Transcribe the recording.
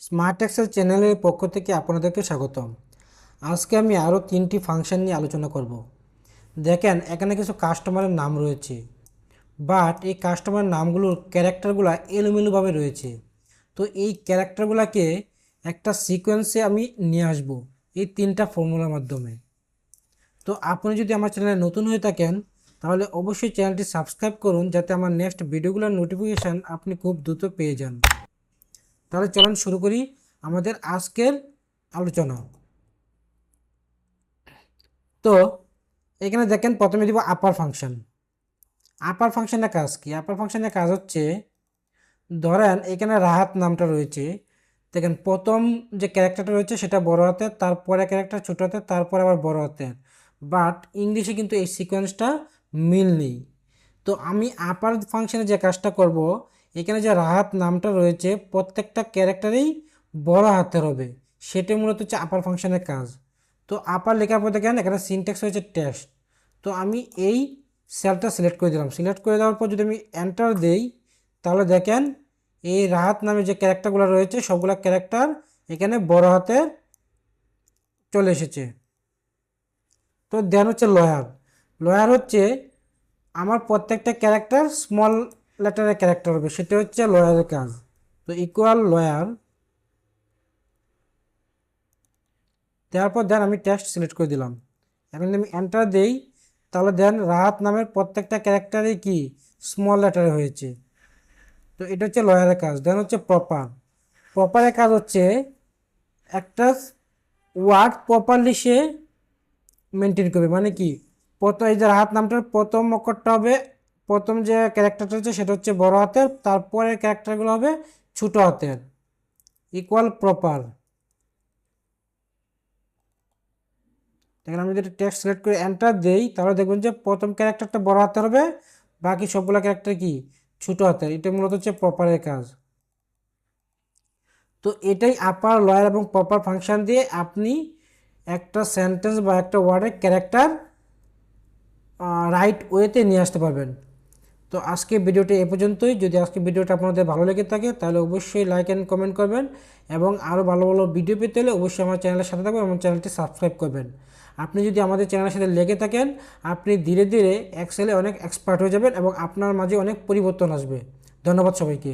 Smart Excel চ্যানেলের পক্ষ থেকে আপনাদেরকে স্বাগতম। আজকে আমি আরও তিনটি ফাংশন নিয়ে আলোচনা করব। দেখেন, এখানে কিছু কাস্টমারের নাম রয়েছে। বাট এই কাস্টমারের নামগুলোর ক্যারেক্টারগুলো এলোমেলোভাবে রয়েছে। তো এই ক্যারেক্টারগুলোকে একটা সিকোয়েন্সে আমি নিয়ে আসব এই তিনটা ফর্মুলার মাধ্যমে। তো আপনি যদি আমার চ্যানেলে নতুন হয়ে থাকেন, তাহলে অবশ্যই চ্যানেলটি সাবস্ক্রাইব করুন, যাতে আমার নেক্সট ভিডিওগুলোর নোটিফিকেশান আপনি খুব দ্রুত পেয়ে যান। তাহলে চলুন শুরু করি আমাদের আজকের আলোচনা। তো এখানে দেখেন প্রথমে দিব আপার ফাংশন আপার ফাংশনের কাজ কি? আপার ফাংশনের কাজ হচ্ছে, ধরেন এখানে রাহাত নামটা রয়েছে। দেখেন প্রথম যে ক্যারেক্টারটা রয়েছে সেটা বড় হাতের তারপরে ক্যারেক্টার ছোটো হাতের তারপরে আবার বড় হাতের। বাট ইংলিশে কিন্তু এই সিকোয়েন্সটা মিল নেই। তো আমি আপার ফাংশনে যে কাজটা করব এখানে যে রাহাত নামটা রয়েছে, প্রত্যেকটা ক্যারেক্টারেই বড় হাতের হবে। সেটা মূলত হচ্ছে আপার ফাংশনের কাজ। তো আপার লেখার পর দেখেন, এখানে সিনটেক্স হয়েছে টেক্সট তো আমি এই সেলটা সিলেক্ট করে দিলাম। সিলেক্ট করে দেওয়ার পর যদি আমি এন্টার দেই, তাহলে দেখেন, এই রাহাত নামে যে ক্যারেক্টারগুলো রয়েছে, সবগুলো ক্যারেক্টার এখানে বড় হাতের চলে এসেছে। তো দেন হচ্ছে লয়ার লয়ার হচ্ছে আমার প্রত্যেকটা ক্যারেক্টার স্মল লেটারের ক্যারেক্টার হবে, সেটা হচ্ছে লয়ারের কাজ। তো ইকুয়াল লয়ার দেওয়ার পর দেন আমি টেক্সট সিলেক্ট করে দিলাম। এখন যদি আমি এন্টার দেই, তাহলে দেন রাহাত নামের প্রত্যেকটা ক্যারেক্টারই কি? স্মল লেটারে হয়েছে। তো এটা হচ্ছে লয়ারের কাজ। দেন হচ্ছে প্রপার প্রপারের কাজ হচ্ছে একটা ওয়ার্ড প্রপারলি সে মেনটেন করবে। মানে কি? প্রথম এই যে রাহাত নামটার প্রথম অক্ষরটা হবে প্রথম যে ক্যারেক্টারটা হচ্ছে সেটা হচ্ছে বড় হাতের, তারপরের ক্যারেক্টারগুলো হবে ছোটো হাতের। ইকুয়াল প্রপার দেখেন আমি যদি টেক্সট সিলেক্ট করে এন্টার দেই, তাহলে দেখবেন যে প্রথম ক্যারেক্টারটা বড় হাতের হবে, বাকি সবগুলো ক্যারেক্টার কি? ছোটো হাতের। এটা মূলত হচ্ছে প্রপারের কাজ। তো এটাই আপার লয়ার এবং প্রপার ফাংশন দিয়ে আপনি একটা সেন্টেন্স বা একটা ওয়ার্ডের ক্যারেক্টার রাইট ওয়েতে নিয়ে আসতে পারবেন। তো আজকে ভিডিওটি এ পর্যন্তই। যদি আজকে ভিডিওটা আপনাদের ভালো লেগে থাকে, তাহলে অবশ্যই লাইক অ্যান্ড কমেন্ট করবেন এবং আরও ভালো ভালো ভিডিও পেতে হলে অবশ্যই আমার চ্যানেলের সাথে থাকবেন এবং চ্যানেলটি সাবস্ক্রাইব করবেন। আপনি যদি আমাদের চ্যানেলের সাথে লেগে থাকেন, আপনি ধীরে ধীরে এক্সেলে অনেক এক্সপার্ট হয়ে যাবেন এবং আপনার মাঝে অনেক পরিবর্তন আসবে। ধন্যবাদ সবাইকে।